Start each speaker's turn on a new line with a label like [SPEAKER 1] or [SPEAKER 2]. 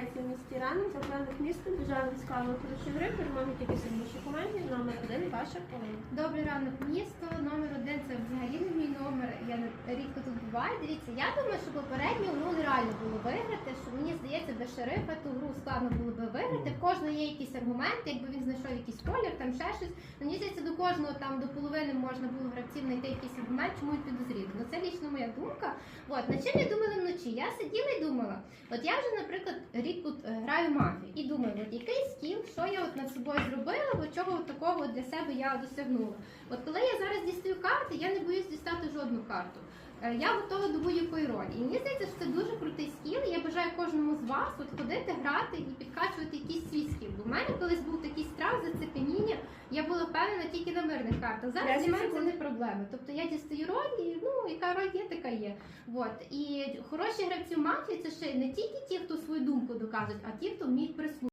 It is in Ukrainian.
[SPEAKER 1] йдеться в місті Ранок, заклад місто, державна цікава хороші гри, перемоги тільки сильніші команді, номер один, ваша половина.
[SPEAKER 2] Добрий ранок, місто. Номер один це взагалі не мій номер. Я рідко тут буваю. Дивіться, я думаю, що попередньо ну нереально було виграти. Що мені здається, без шерифа ту гру складно було би виграти. В кожного є якісь аргументи, якби він знайшов якийсь колір, там ще щось. Ну, Мені здається, до кожного там до половини можна було гравців знайти якийсь аргумент, чому він підозріти. Ну це лічно моя думка. От над чим я думала вночі? Я сиділа і думала. От я вже, наприклад, рік тут е, граю мафію і думаю, от який скіл, що я от над собою зробила, от чого от такого для себе я досягнула. От коли я зараз дістаю карти, я не боюсь дістати жодну карту. Е, Я готова до будь-якої ролі. І мені здається, що це дуже крутий скіл. і Я бажаю кожному з вас от ходити, грати і підкачувати якийсь свій скіл. Бо в мене колись був такий страх, зацепеніння. Я була впевнена тільки на мирних картах. Зараз для мене це не проблема. Тобто я дістаю роль, і ну яка є, така є. От і хороші гравці в мафії це ще не тільки ті, хто свою думку доказують, а ті, хто вміють прислухати.